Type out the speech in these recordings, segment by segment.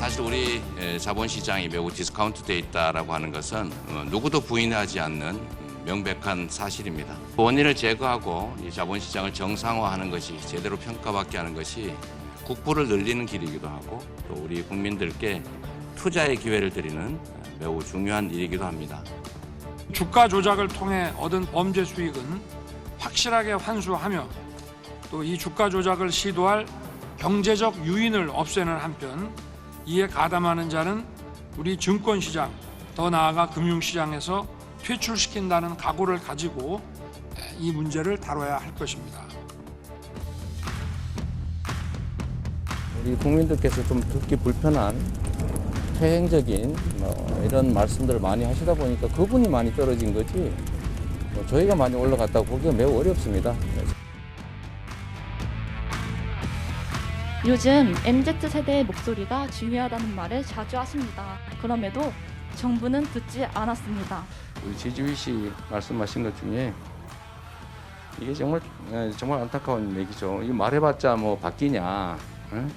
사실 우리 에, 자본시장이 매우 디스카운트돼 있다라고 하는 것은 어, 누구도 부인하지 않는 명백한 사실입니다. 원인을 제거하고 이 자본시장을 정상화하는 것이 제대로 평가받게 하는 것이 국부를 늘리는 길이기도 하고 또 우리 국민들께 투자의 기회를 드리는 매우 중요한 일이기도 합니다. 주가 조작을 통해 얻은 범죄 수익은 확실하게 환수하며 또 이 주가 조작을 시도할 경제적 유인을 없애는 한편 이에 가담하는 자는 우리 증권시장 더 나아가 금융시장에서 퇴출시킨다는 각오를 가지고 이 문제를 다뤄야 할 것입니다. 우리 국민들께서 좀 듣기 불편한 퇴행적인 뭐 이런 말씀들을 많이 하시다 보니까 그분이 많이 떨어진 거지 뭐 저희가 많이 올라갔다고 보기가 매우 어렵습니다. 요즘 MZ세대의 목소리가 중요하다는 말을 자주 하십니다. 그럼에도 정부는 듣지 않았습니다. 우리 지지휘 씨 말씀하신 것 중에 이게 정말 예, 정말 안타까운 얘기죠. 이 말해봤자 뭐 바뀌냐? 응?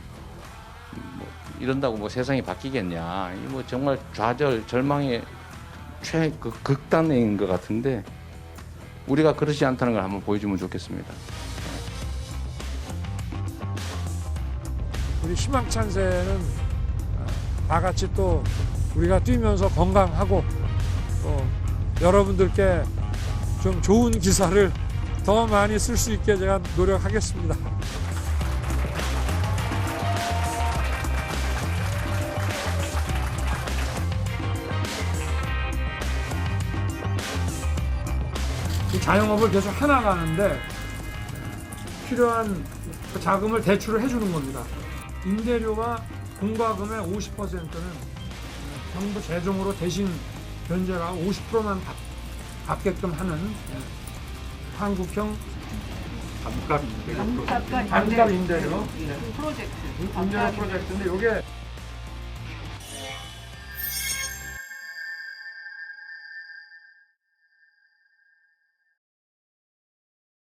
뭐 이런다고 뭐 세상이 바뀌겠냐? 이 뭐 정말 좌절 절망의 최그 극단인 것 같은데 우리가 그렇지 않다는 걸 한번 보여주면 좋겠습니다. 우리 희망찬세는 다 같이 또 우리가 뛰면서 건강하고 또 여러분들께 좀 좋은 기사를 더 많이 쓸 수 있게 제가 노력하겠습니다. 이 자영업을 계속 해나가는데 필요한 그 자금을 대출을 해주는 겁니다. 임대료가 공과금의 50%는 정부 재정으로 대신 변제가 50%만 받, 게끔 하는 예, 한국형 감값 반값 임대료 프로젝트. 임대료. 프로젝트인데 이게